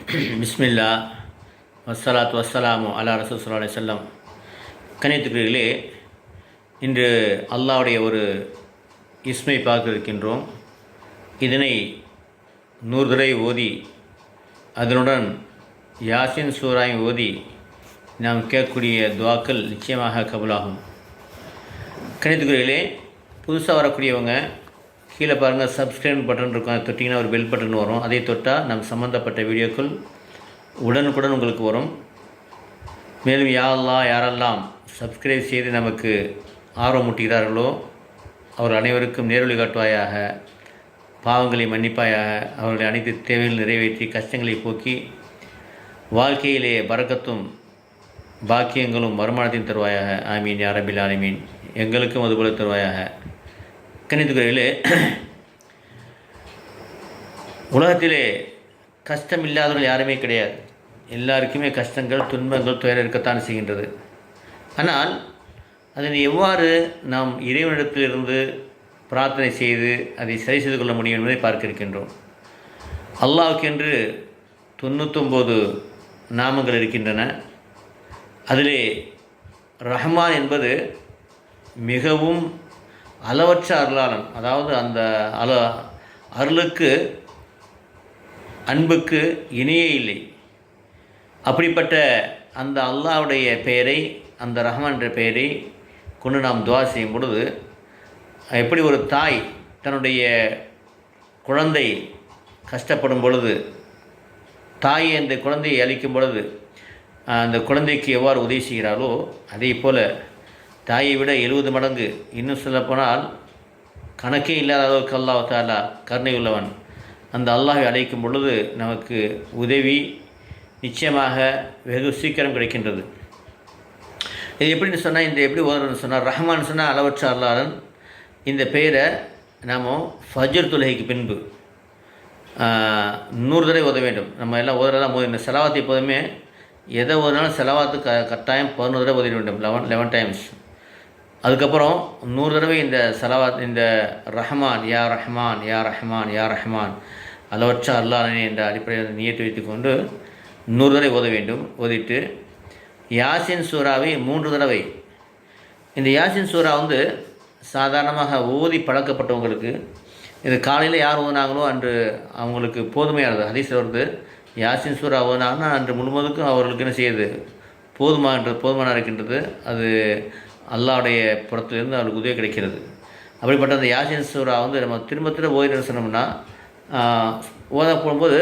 பிஸ்மில்லா வசலாத் வசலாமு அலா ரசூல் சல்லா செல்லம் வஸல்லம். இன்று அல்லாவுடைய ஒரு இஸ்மை பார்க்க இருக்கின்றோம் இதனை நூறு தடவை ஓதி அதனுடன் யாசின் சூராயும் ஓதி நாம் கேட்கக்கூடிய துவாக்கள் நிச்சயமாக கபுலாகும். கணித்துக்குரியர்களே புதுசாக வரக்கூடியவங்க கீழே பாருங்கள் சப்ஸ்கிரைப் பட்டன் இருக்கும். அதை தொட்டிங்கன்னா ஒரு பெல் பட்டன் வரும். அதை தொட்டால் நம் சம்மந்தப்பட்ட வீடியோக்கள் உடனுக்குடன் உங்களுக்கு வரும். மேலும் யாரெல்லாம் யாரெல்லாம் சப்ஸ்கிரைப் செய்து நமக்கு ஆர்வம் முட்டுகிறார்களோ அவர் அனைவருக்கும் நேரொலி காட்டுவாயாக பாவங்களை மன்னிப்பாயாக அவர்களுடைய அனைத்து தேவைகள் நிறைவேற்றி கஷ்டங்களை போக்கி வாழ்க்கையிலே பறக்கத்தும் பாக்கியங்களும் வருமானத்தையும் தருவாயாக. ஆமீன் யாரபில் ஆலமீன். எங்களுக்கும் அதுபோல தருவாயாக. கணித்துக்குறையிலே உலகத்திலே கஷ்டம் இல்லாதவர்கள் யாருமே கிடையாது. எல்லாருக்குமே கஷ்டங்கள் துன்பங்கள் துயரம் இருக்கத்தான் செய்கின்றது. ஆனால் அதனை எவ்வாறு நாம் இறைவனிடத்திலிருந்து பிரார்த்தனை செய்து அதை சரி செய்து கொள்ள முடியும் என்பதை பார்க்க இருக்கின்றோம் அல்லாவுக்கென்று தொண்ணூத்தொம்பது நாமங்கள் இருக்கின்றன. அதிலே ரஹ்மான் என்பது மிகவும் அளவற்ற அருளாளன். அதாவது அந்த அல அருளுக்கு அன்புக்கு இணையே இல்லை. அப்படிப்பட்ட அந்த அல்லாவுடைய பெயரை அந்த ரஹ்மான் என்ற பெயரை கொண்டு நாம் துவா செய்யும் பொழுது எப்படி ஒரு தாய் தன்னுடைய குழந்தை கஷ்டப்படும் பொழுது தாயை அந்த குழந்தையை அளிக்கும் பொழுது அந்த குழந்தைக்கு எவ்வாறு உதவி செய்கிறாளோ அதே போல் தாயை விட எழுபது மடங்கு. இன்னும் சொல்லப்போனால் கணக்கே இல்லாத அளவுக்கு அல்லாஹ் தாலா கருணை உள்ளவன். அந்த அல்லாஹை அழைக்கும் பொழுது நமக்கு உதவி நிச்சயமாக வெகு சீக்கிரம் கிடைக்கின்றது. இது எப்படின்னு சொன்னால் இந்த எப்படி ஓதுறன்னு சொன்னால் ரஹ்மான் சொன்னால் அளவற்ற அல்லாளன் இந்த பெயரை நாம் ஃபஜர் தொலகைக்கு பின்பு நூறு தடவை ஓத வேண்டும். நம்ம எல்லாம் ஓதுறதெல்லாம் ஓதி இந்த செலவாத்து எப்போதுமே எதை ஓதினாலும் செலவாத்து க கட்டாயம் பதினோரு தடவை ஓதிட வேண்டும். லெவன் லெவன் டைம்ஸ் அதுக்கப்புறம் நூறு தடவை இந்த செலவாத் இந்த ரஹ்மான் யா ரஹ்மான் யா ரஹ்மான் யா ரஹ்மான் அளவற்ற அல்லாஹனே என்ற அடிப்படையில் நியத்து வைத்துக்கொண்டு நூறு தடவை ஓத வேண்டும். ஓதிட்டு யாசின் சூறாவை மூன்று தடவை. இந்த யாசின் சூறா வந்து சாதாரணமாக ஓதி பழக்கப்பட்டவங்களுக்கு இது காலையில் யார் ஓதுனாங்களோ அன்று அவங்களுக்கு போதுமையானது. ஹதீஸில் வருது யாசின் சூறா ஓதுனாங்கன்னா அன்று முழுவதுக்கும் அவர்களுக்கு என்ன செய்யுது? போதுமான போதுமான இருக்கின்றது. அது அல்லாவுடைய புறத்திலிருந்து அவளுக்கு உதவி கிடைக்கிறது. அப்படிப்பட்ட அந்த யாசின் சூரா வந்து நம்ம திரும்ப திரும்ப ஓதிட்டு சொன்னோம்னா ஓத போகும்போது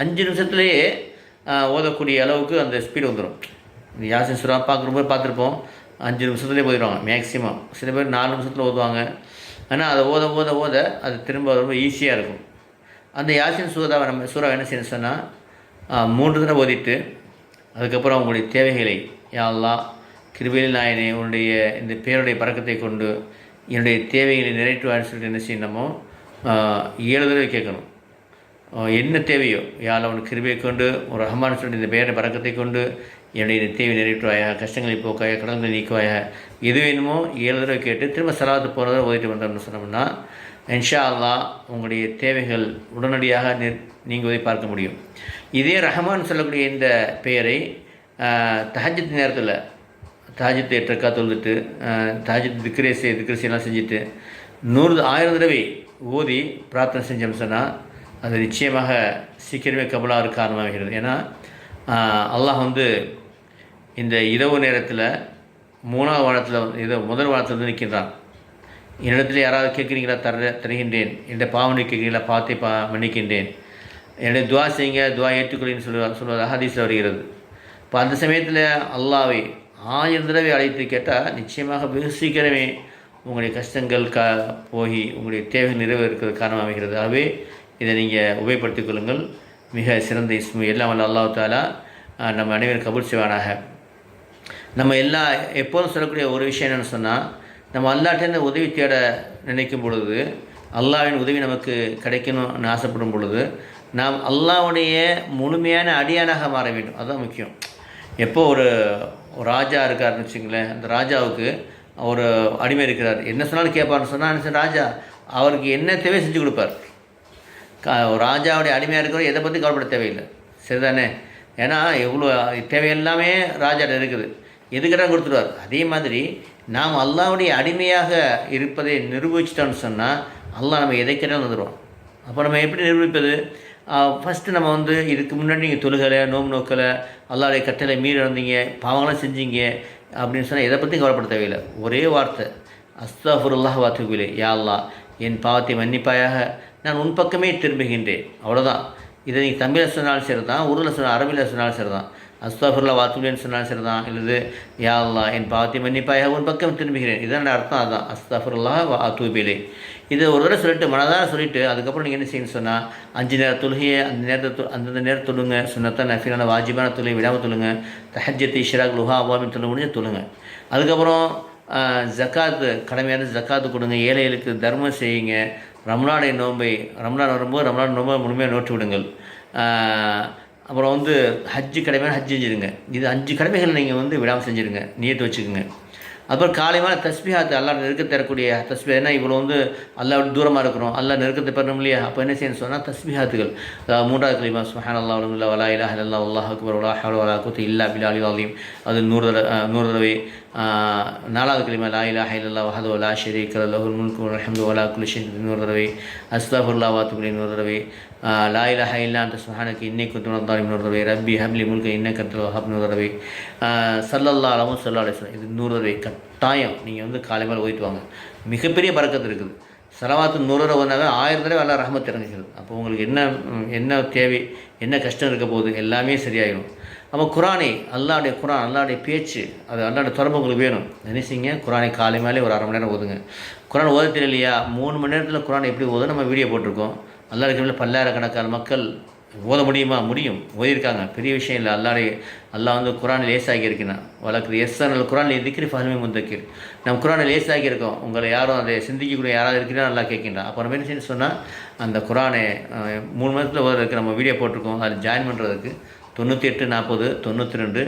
அஞ்சு நிமிஷத்துலேயே ஓதக்கூடிய அளவுக்கு அந்த ஸ்பீடு வந்துடும் இந்த யாசின் சூரா பார்க்குறபோது பார்த்துருப்போம் அஞ்சு நிமிஷத்துலேயே போயிடுவாங்க மேக்ஸிமம் சில பேர் நாலு நிமிஷத்தில் ஓதுவாங்க. ஆனால் அதை ஓத ஓத ஓத அது திரும்ப ரொம்ப ஈஸியாக இருக்கும். அந்த யாசின் சூறாவை நம்ம சூறாவை என்ன செய்யணும் சொன்னால் மூன்று தடவை ஓதிட்டு அதுக்கப்புறம் அவங்களுடைய தேவைகளை யாரெல்லாம் கிருபையில் நாயனே உன்னுடைய இந்த பேருடைய பறக்கத்தை கொண்டு என்னுடைய தேவைகளை நிறைவேற்றுவான்னு சொல்லிட்டு என்ன செய்யணுமோ ஏழு தடவை கேட்கணும். என்ன தேவையோ யாழ் அவனுக்கு கிருபையை கொண்டு ஒரு ரஹ்மான் சொல்லிட்டு இந்த பேரை பறக்கத்தை கொண்டு என்னுடைய இந்த தேவை நிறைவேற்றுவாயா கஷ்டங்களை போக்காயா கடன்களை நீக்குவாயா எது வேணுமோ ஏழு தடவை கேட்டு திரும்ப செலவாத்து போகிறத ஓதிட்டு வந்தோம்னு சொன்னோம்னா இன்ஷா அல்லா உங்களுடைய தேவைகள் உடனடியாக நீங்கள் நீங்குவதை பார்க்க முடியும். இதே ரஹமான் சொல்லக்கூடிய இந்த பெயரை தஹஜத் நேரத்தில் தாஜத்து எட்டக்கா தொழுதுட்டு தாஜித் திக்ரேசி திக்ரேசையெல்லாம் செஞ்சுட்டு நூறு ஆயிரம் தடவை ஓதி பிரார்த்தனை செஞ்சோம் சொன்னால் அது நிச்சயமாக சீக்கிரமே கபலாக காரணமாகிறது. ஏன்னா அல்லாஹ் வந்து இந்த இரவு நேரத்தில் மூணாவது வாரத்தில் இது முதல் வாரத்தில் வந்து நிற்கின்றான் என்னிடத்தில் யாராவது கேட்குறீங்களா? தர தருகின்றேன். என்னுடைய பாவனை கேட்குறீங்களா? பார்த்தே பா மன்னிக்கின்றேன். என்னுடைய துவா செய்யுங்க துவா ஏற்றுக்கொள்ளின்னு சொல்லுவா சொல்வதாக ஹதீஸில் வருகிறது. இப்போ அந்த சமயத்தில் அல்லாவை ஆயிரம் தடவை அழைத்து கேட்டால் நிச்சயமாக வெகு சீக்கிரமே உங்களுடைய கஷ்டங்கள் க போய் உங்களுடைய தேவை நிறைவேறுக்கிறது காரணமாக அமைகிறது. ஆகவே இதை நீங்கள் உபயோகப்படுத்திக் கொள்ளுங்கள். மிக சிறந்த இஸ்மு. எல்லாம் வல்ல அல்லாஹ் தாலா நம்ம அனைவரும் கபூல் செய்வானாக. நம்ம எல்லா எப்போதும் சொல்லக்கூடிய ஒரு விஷயம் என்னென்னு சொன்னால் நம்ம அல்லாட்டேருந்து உதவி தேட நினைக்கும் பொழுது அல்லாவின் உதவி நமக்கு கிடைக்கணும்னு ஆசைப்படும் பொழுது நாம் அல்லாவுடைய முழுமையான அடியானாக மாற வேண்டும். அதுதான் முக்கியம். எப்போ ஒரு ராஜா இருக்காருன்னு வச்சுங்களேன் அந்த ராஜாவுக்கு ஒரு அடிமை இருக்கிறார். என்ன சொன்னாலும் கேட்பார்னு சொன்னால் ராஜா அவருக்கு என்ன தேவை செஞ்சு கொடுப்பார். ராஜாவுடைய அடிமையாக இருக்கிறவர் எதை பற்றி கவலைப்பட தேவையில்லை. சரிதானே? ஏன்னா எவ்வளோ தேவையெல்லாமே ராஜாட்ட இருக்குது. எதுக்கிட்ட கொடுத்துருவார். அதே மாதிரி நாம் அல்லாவுடைய அடிமையாக இருப்பதை நிரூபிச்சிட்டோம்னு சொன்னால் அல்லாஹ் நம்ம எதை வந்துடுவோம் அப்போ நம்ம எப்படி நிரூபிப்பது? ஃபஸ்ட்டு நம்ம வந்து இதுக்கு முன்னாடி நீங்கள் தொழுகலை நோம்பு நோக்கலை அல்லாடைய கட்டளை மீறி இருந்தீங்க பாவங்களாம் செஞ்சீங்க அப்படின்னு சொன்னால் எதை பற்றியும் கவலைப்பட தேவையில்லை. ஒரே வார்த்தை அஸ்தாஃபுருல்லாஹ் வாத்துபிலே யாழ்லா என் பாவத்தை மன்னிப்பாயாக நான் உன் பக்கமே திரும்புகின்றேன். அவ்வளோதான் இதை நீங்கள் தமிழில் சொன்னாலும் சரி தான் உருளில் சொன்னால் அரபியில் சொன்னாலும் சரி தான் அஸ்தாஃபுல்லா வாத்துபிலேன்னு சொன்னாலும் சரி தான் இல்லது யா என் பாவத்தை மன்னிப்பாயாக உன் பக்கம் திரும்புகிறேன். இதான் அர்த்தம் அதுதான் அஸ்தாஃபுல்லா வாத்துபிலே இதை ஒரு தடவை சொல்லிட்டு மனதாக சொல்லிட்டு அதுக்கப்புறம் நீங்கள் என்ன செய்யணும்னு சொன்னால் அஞ்சு நேரம் தொழுகையை அந்த நேரத்தை தொ- அந்தந்த நேரம் தொழுங்க. சொன்னத்தான் நஃபீலான வாஜிபான தொழுகை விடாமல் தொழுங்க. தஹஜத் இஷ்ராக் லுஹா அவாமின் தொழு முடிஞ்சு தொழுங்க. அதுக்கப்புறம் ஜக்காத்து கடமையான ஜக்காத்து கொடுங்க. ஏழைகளுக்கு தர்மம் செய்யுங்க. ரம்லானை நோன்பை ரம்லான் வரும்போது ரம்லான் நோன்பை முழுமையாக நோட்டு விடுங்கள். அப்புறம் வந்து ஹஜ்ஜு கடமையான ஹஜ் செஞ்சுருங்க. இது அஞ்சு கடமைகள் நீங்கள் வந்து விடாமல் செஞ்சுருங்க. நீட்டு வச்சுக்கோங்க. அப்புறம் காலையான தஸ்பிஹாத்து அல்லா நெருக்க தரக்கூடிய தஸ்பி ஏன்னா இவ்வளோ வந்து எல்லா தூரமாக இருக்கிறோம். எல்லாம் நெருக்கத்தை பெறணும் இல்லையா? அப்போ என்ன செய்யணும் சொன்னால் தஸ்பிஹாத்துகள். அதாவது மூன்றாவது கிளிமா சுஹான் அல்லா உலகில் வலா இலா அல்லா அல்லாஹ் அக்பர் வலா ஹலோ அலா குத்து இல்லா பிலாலி அலீம் அது நூறு தடவை நூறு தடவை நாலாவது கலிமா லா இலா ஹைலல்லா வஹது லா ஷரீக் லஹுல் முல்கு அஹமது வலா குலி ஷைன் தடவை அஸ்தாஃபுல்லா வாத்துபுலி ஒரு தடவை. லா இலா இல்லா அந்த சுஹானுக்கு இன்னை குத்து இன்னொரு தடவை. ரப்பி ஹப்லி முல்கு இன்ன கத்தல் வஹப் நூறு தடவை. சல்லல்லா அலமும் சல்லா அலிஸ்லாம் இது நூறு தடவை. கட்டாயம் நீங்கள் வந்து காலை மேலே ஓய்த்துவாங்க வாங்க. மிகப்பெரிய பறக்கத்து இருக்குது. சலவாத்து நூறு தடவை வந்தாவே ஆயிரம் தடவை எல்லாம் ரஹமத் இறங்குகிறது. அப்போ உங்களுக்கு என்ன என்ன தேவை என்ன கஷ்டம் இருக்க போகுது எல்லாமே சரியாயிடும் அப்போ குரானை அல்லாவுடைய குரான் அல்லாவுடைய பேச்சு அது அல்லாவுடைய தொடர்பு உங்களுக்கு வேணும். நினைச்சிங்க குரானை காலை மேலே ஒரு அரை மணி நேரம் ஓதுங்க. குரான் ஓத தெரியலையா மூணு மணி நேரத்தில் குரான் எப்படி ஓதும்? நம்ம வீடியோ போட்டிருக்கோம். அல்லா இருக்கிற பல்லாயிரக்கணக்கான மக்கள் ஓத முடியுமா? முடியும். ஓதியிருக்காங்க. பெரிய விஷயம் இல்லை. அல்லாடைய அல்லாஹ் வந்து குரான் லேசாகி இருக்கிறான். வழக்கு எஸ் அனல் குரான் திக்ரி ஃபஹ்மி முந்தக்கீர் நம்ம குரானை லேசாகி இருக்கோம். உங்களை யாரும் அதை சிந்திக்கக்கூடிய யாராவது இருக்கிறா நல்லா கேட்கின்றான் அப்போ நம்ம என்ன சொன்னால் அந்த குரானை மூணு மாதத்தில் ஓதுறதுக்கு நம்ம வீடியோ போட்டிருக்கோம். அதில் ஜாயின் பண்ணுறதுக்கு தொண்ணூற்றி எட்டு நாற்பது தொண்ணூற்றி ரெண்டு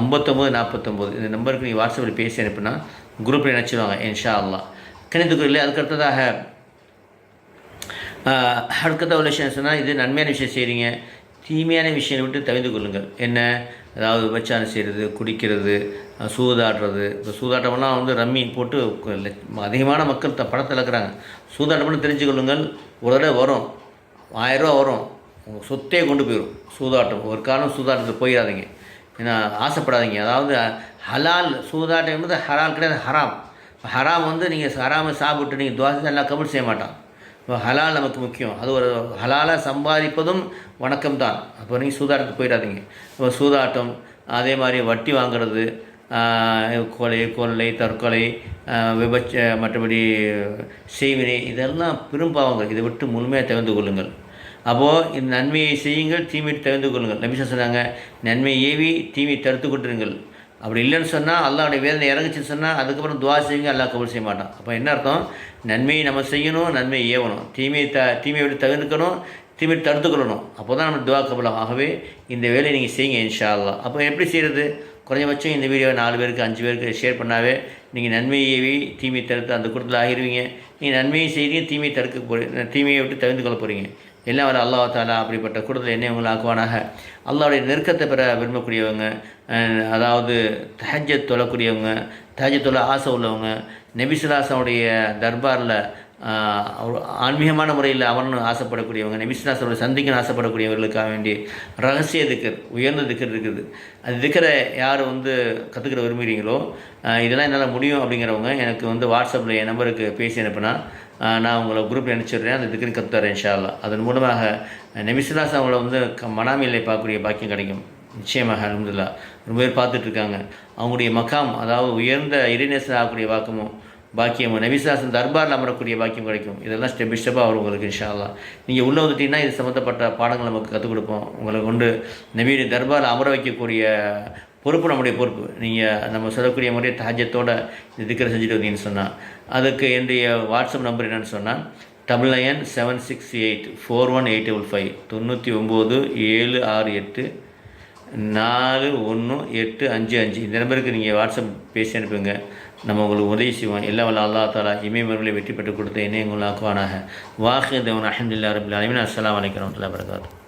ஐம்பத்தொம்போது நாற்பத்தொம்போது. இந்த நம்பருக்கு நீங்கள் வாட்ஸ்அப்பில் பேசி அனுப்புனா குரூப்பில் நினச்சிடுவாங்க இன்ஷா அல்லா கணித்துக்குரில் அதுக்கு அடுத்ததாக ஆஹ் உள்ள விஷயம் சொன்னால் இது நன்மையான விஷயம் செய்கிறீங்க தீமையான விஷயம் விட்டு தவிர்த்து கொள்ளுங்கள். என்ன? அதாவது விபச்சாரம் செய்கிறது குடிக்கிறது சூதாடுறது. இப்போ சூதாட்டம்லாம் வந்து ரம்மி போட்டு அதிகமான மக்கள் த பணத்தில் இருக்கிறாங்க சூதாட்டம்னு தெரிஞ்சு கொள்ளுங்கள் ஒரு தடவை வரும். ஆயிரரூவா வரும். உங்கள் சொத்தே கொண்டு போயிடும் சூதாட்டம். ஒரு காரணம் சூதாட்டத்துக்கு போயிடாதீங்க ஏன்னா ஆசைப்படாதீங்க. அதாவது ஹலால் சூதாட்டம் என்பது ஹலால் கிடையாது ஹராம். ஹராம் வந்து நீங்கள் ஹராமை சாப்பிட்டு நீங்கள் துவாசை எல்லாம் கபூல் செய்ய மாட்டான். இப்போ ஹலால் நமக்கு முக்கியம். அது ஒரு ஹலாலாக சம்பாதிப்பதும் வணக்கம் தான் அப்போ நீங்கள் சூதாட்டத்துக்கு போயிடாதீங்க இப்போ சூதாட்டம் அதே மாதிரி வட்டி வாங்குறது கொலை கொள்ளை தற்கொலை விபச்ச மற்றபடி செய்வினை இதெல்லாம் பெரும்பாவங்கள் இதை விட்டு முழுமையாக தவிர்த்து கொள்ளுங்கள். அப்போது இந்த நன்மையை செய்யுங்கள் தீமையை தவிர்த்து கொள்ளுங்கள். நபிசா சொன்னாங்க நன்மை ஏவி தீமையை தடுத்து கொண்டிருங்கள். அப்படி இல்லைன்னு சொன்னால் அல்லாவுடைய வேதனை இறங்குச்சுன்னு சொன்னால் அதுக்கப்புறம் துவா செய்யுங்க அல்லா கபல் செய்ய மாட்டான். அப்போ என்ன அர்த்தம்? நன்மையை நம்ம செய்யணும் நன்மையை ஏவணும். தீமையை த தீமையை விட்டு தவிர்க்கணும் தீமையை தடுத்துக்கொள்ளணும் அப்போ தான் நம்ம துவா கபலம் ஆகவே இந்த வேலையை நீங்கள் செய்யுங்க இன்ஷா அப்போ எப்படி செய்கிறது குறைஞ்சபட்சம் இந்த வீடியோவை நாலு பேருக்கு அஞ்சு பேருக்கு ஷேர் பண்ணாவே நீங்கள் நன்மையை ஏவி தீமையை தடுத்து அந்த கூட்டத்தில் ஆகிருவீங்க. நீங்கள் நன்மையை செய்கிறீங்க தீமையை தடுக்க போகிறீங்க தீமையை விட்டு தவிர்த்து கொள்ள போகிறீங்க எல்லாம் வர அல்லா தாலா அப்படிப்பட்ட கூட்டத்தில் என்னை உங்களை ஆக்குவானாக? அல்லாவுடைய நெருக்கத்தை பெற விரும்பக்கூடியவங்க அதாவது தஹஜத் தொழக்கூடியவங்க தஹஜத் தொழ ஆசை உள்ளவங்க நெபிசுலாசனுடைய தர்பாரில் ஆன்மீகமான முறையில் அமரணும் ஆசைப்படக்கூடியவங்க நபிசுலாசனோட சந்திக்கணும் ஆசைப்படக்கூடியவர்களுக்காக வேண்டி ரகசிய திக்கர் உயர்ந்த திக்கர் இருக்குது. அது திக்கரை யார் வந்து கற்றுக்கிற விரும்புகிறீங்களோ இதெல்லாம் என்னால் முடியும் அப்படிங்கிறவங்க எனக்கு வந்து வாட்ஸ்அப்பில் என் நம்பருக்கு பேசி அனுப்புனா நான் உங்களை குரூப்பில் அனுப்பிச்சிடுறேன் அந்த திக்கரை கற்றுத்தரேன் இன்ஷா அதன் மூலமாக நபிசுல்லாஸ் அவங்கள வந்து க மனாமில்லை பார்க்கக்கூடிய பாக்கியம் கிடைக்கும். நிச்சயமாக அலமதுல்லா ரொம்ப பேர் பார்த்துட்ருக்காங்க அவங்களுடைய மக்காம் அதாவது உயர்ந்த இறைநேசம் ஆகக்கூடிய வாக்கமும் பாக்கியம். நபிசாசன் தர்பாரில் அமரக்கூடிய பாக்கியம் கிடைக்கும். இதெல்லாம் ஸ்டெப் பை ஸ்டெப்பாக வரும் உங்களுக்கு இன்ஷால்லா நீங்கள் உள்ளே வந்துட்டீங்கன்னா இது சம்மந்தப்பட்ட பாடங்கள் நமக்கு கற்றுக் கொடுப்போம். உங்களை கொண்டு நபியுடைய தர்பாரில் அமர வைக்கக்கூடிய பொறுப்பு நம்முடைய பொறுப்பு. நீங்கள் நம்ம சொல்லக்கூடிய முறையை தஹஜத்தோட இந்த செஞ்சுட்டு வந்தீங்கன்னு சொன்னால் அதுக்கு என்னுடைய வாட்ஸ்அப் நம்பர் என்னென்னு சொன்னால் double nine seven six eight four one eight double five தொண்ணூற்றி ஒம்பது ஏழு ஆறு எட்டு நாலு ஒன்று எட்டு அஞ்சு அஞ்சு. இந்த நம்பருக்கு நீங்கள் வாட்ஸ்அப் பேசி அனுப்புங்க. நம்ம உங்களுக்கு உதவி செய்வோம் எல்லாம் வல்ல அல்லா தாலா இமயமர்களை வெற்றி பெற்று கொடுத்து என்னை உங்களாக்குவானாக அஹமதுல்லா ரபுல் அலமின் அஸ்லாம் வலைக்கம் வரகாத்து